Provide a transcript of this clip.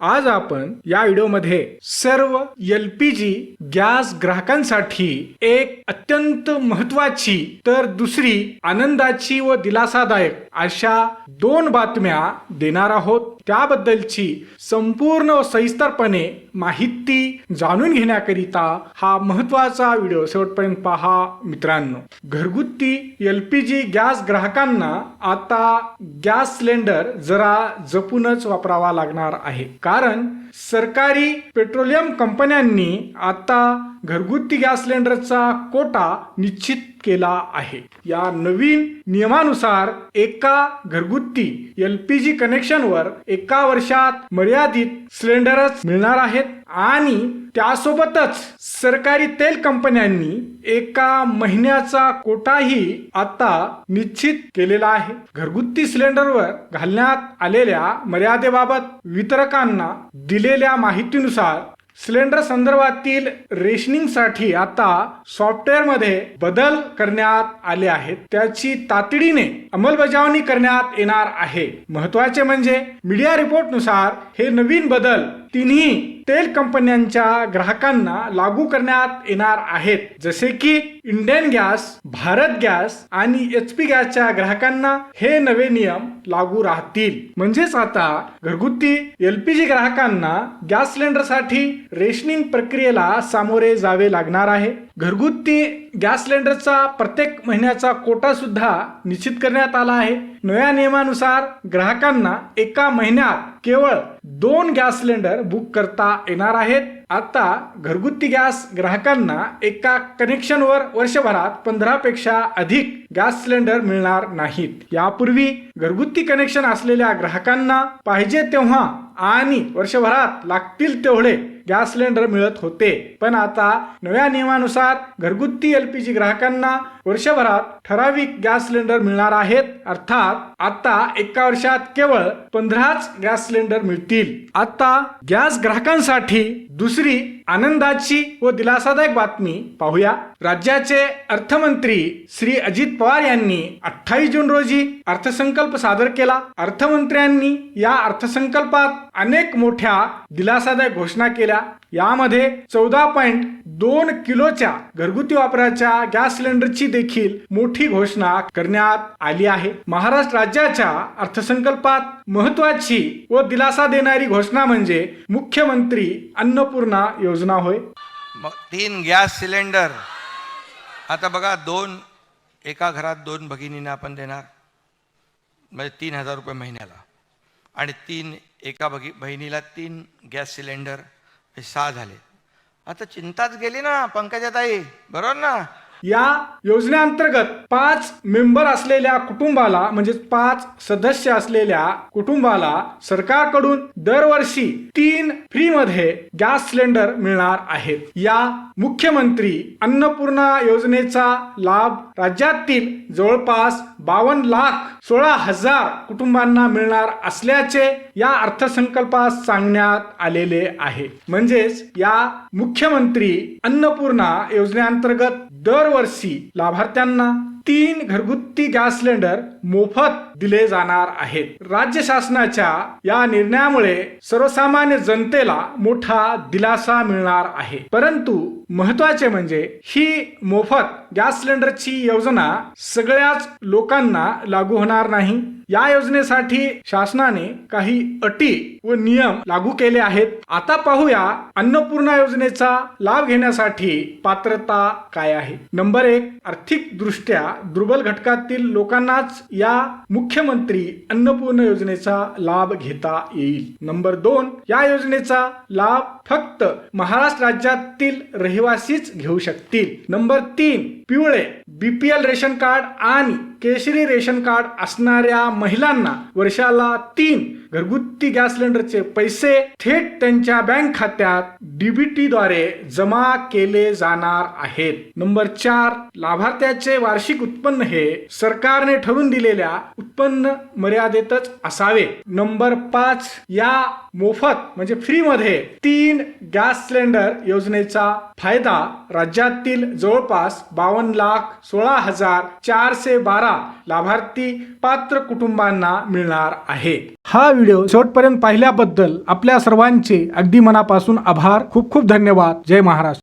आज आपण या व्हिडिओमध्ये सर्व एल पी जी गॅस ग्राहकांसाठी एक अत्यंत महत्वाची तर दुसरी आनंदाची व दिलासादायक अशा दोन बातम्या देणार आहोत. त्याबद्दलची संपूर्ण व सविस्तरपणे माहिती जाणून घेण्याकरिता हा महत्त्वाचा व्हिडिओ शेवटपर्यंत पहा मित्रांनो. घरगुती एल पी जी गॅस ग्राहकांना आता गॅस सिलेंडर जरा जपूनच वापरावा लागणार आहे. कारण सरकारी पेट्रोलियम कंपन्यांनी आता घरगुती गॅस सिलेंडरचा कोटा निश्चित केला आहे. या नवीन नियमानुसार एका घरगुती एल पी जी कनेक्शनवर एका वर्षात मर्यादित सिलेंडरच मिळणार आहेत आणि त्यासोबतच सरकारी तेल कंपन्यांनी एका महिन्याचा कोटाही आता निश्चित केलेला आहे. घरगुती सिलेंडरवर घालण्यात आलेल्या मर्यादेबाबत वितरकांना दिलेल्या माहितीनुसार सिलेंडर संदर्भातील रेशनिंगसाठी आता सॉफ्टवेअरमध्ये बदल करण्यात आले आहेत. त्याची तातडीने अंमलबजावणी करण्यात येणार आहे. महत्त्वाचे म्हणजे मीडिया रिपोर्टनुसार हे नवीन बदल तिन्ही तेल कंपन्यांच्या ग्राहकांना लागू करण्यात येणार आहेत. जसे की इंडियन गॅस भारत गॅस आणि एच पी गॅसच्या ग्राहकांना हे नवे नियम लागू राहतील. म्हणजेच आता घरगुती एलपीजी ग्राहकांना गॅस सिलेंडरसाठी रेशनिंग प्रक्रियेला सामोरे जावे लागणार आहे. घरगुती गॅस सिलेंडरचा प्रत्येक महिन्याचा कोटा सुद्धा निश्चित करण्यात आला आहे. नव्या नियमानुसार ग्राहकांना एका महिन्यात केवळ दोन गॅस सिलेंडर बुक करता येणार आहेत. आता घरगुती गॅस ग्राहकांना एका कनेक्शनवर वर्षभरात पंधरा पेक्षा अधिक गॅस सिलेंडर मिळणार नाहीत. यापूर्वी घरगुती कनेक्शन असलेल्या ग्राहकांना पाहिजे तेव्हा आणि वर्षभरात लागतील तेवढे गॅस सिलेंडर मिळत होते. पण आता नव्या नियमानुसार घरगुती एलपीजी ग्राहकांना वर्षभरात ठराविक गॅस सिलेंडर मिळणार आहेत. अर्थात आता एका वर्षात केवळ पंधराच गॅस सिलेंडर मिळतील. आता गॅस ग्राहकांसाठी दुसरी आनंदाची व दिलासादायक बातमी पाहूया. राज्याचे अर्थमंत्री श्री अजित पवार यांनी अठ्ठावीस जून रोजी अर्थसंकल्प सादर केला. अर्थमंत्र्यांनी या अर्थसंकल्पात अनेक मोठ्या दिलासादायक घोषणा केल्या. यामध्ये चौदा पॉइंट दोन किलोच्या घरगुती वापराच्या गॅस सिलेंडरची देखील मोठी घोषणा करण्यात आली आहे. महाराष्ट्र राज्याच्या अर्थसंकल्पात महत्वाची व दिलासा देणारी घोषणा म्हणजे मुख्यमंत्री अन्नपूर्णा योजना होय. तीन गॅस सिलेंडर. आता बघा दोन एका घरात दोन भगिनींना आपण देणार. म्हणजे तीन हजार रुपये महिन्याला. आणि तीन एका भगी बहिणीला तीन गॅस सिलेंडर हे सहा झाले. आता चिंताच गेली ना पंकजाताई. बरोबर ना? या योजनेअंतर्गत पाच मेंबर असलेल्या कुटुंबाला म्हणजे पाच सदस्य असलेल्या कुटुंबाला सरकारकडून दरवर्षी तीन फ्री मध्ये गॅस सिलेंडर मिळणार आहेत. या मुख्यमंत्री अन्नपूर्णा योजनेचा लाभ राज्यातील जवळपास बावन्न लाख सोळा हजार कुटुंबांना मिळणार असल्याचे या अर्थसंकल्पात सांगण्यात आलेले आहे. म्हणजेच या मुख्यमंत्री अन्नपूर्णा योजनेअंतर्गत दरवर्षी लाभार्थ्यांना तीन घरगुती गॅस सिलेंडर मोफत दिले जाणार आहेत. राज्य शासनाच्या या निर्णयामुळे सर्वसामान्य जनतेला मोठा दिलासा मिळणार आहे. परंतु महत्त्वाचे म्हणजे ही मोफत गॅस सिलेंडरची योजना सगळ्याच लोकांना लागू होणार नाही. या योजनेसाठी शासनाने काही अटी व नियम लागू केले आहेत. आता पाहूया अन्नपूर्णा योजनेचा लाभ घेण्यासाठी पात्रता काय आहे? नंबर एक आर्थिक दृष्ट्या दुर्बल घटकातील लोकांनाच या मुख्यमंत्री अन्नपूर्ण योजनेचा लाभ घेता येईल. नंबर दोन या योजनेचा लाभ फक्त महाराष्ट्र राज्यातील रहिवासीच घेऊ शकतील. नंबर तीन पिवळे बीपीएल रेशन कार्ड आणि केशरी रेशन कार्ड असणाऱ्या महिलांना वर्षाला तीन घरगुती गॅस सिलेंडरचे पैसे थेट त्यांच्या बँक खात्यात डीबीटी द्वारे जमा केले जाणार आहेत. नंबर चार लाभार्थ्याचे वार्षिक उत्पन्न हे सरकारने ठरवून दिलेल्या उत्पन्न मर्यादेतच असावे. नंबर पाच या मोफत म्हणजे फ्री मध्ये तीन गॅस सिलेंडर योजनेचा फायदा राज्यातील जवळपास बावन्न बावन्न लाख सोळा हजार चारशे बारा लाभार्थी पात्र कुटुंबांना मिळणार आहे. हा व्हिडिओ शेवटपर्यंत पाहिल्याबद्दल आपल्या सर्वांचे अगदी मनापासून आभार. खूप खूप धन्यवाद. जय महाराष्ट्र.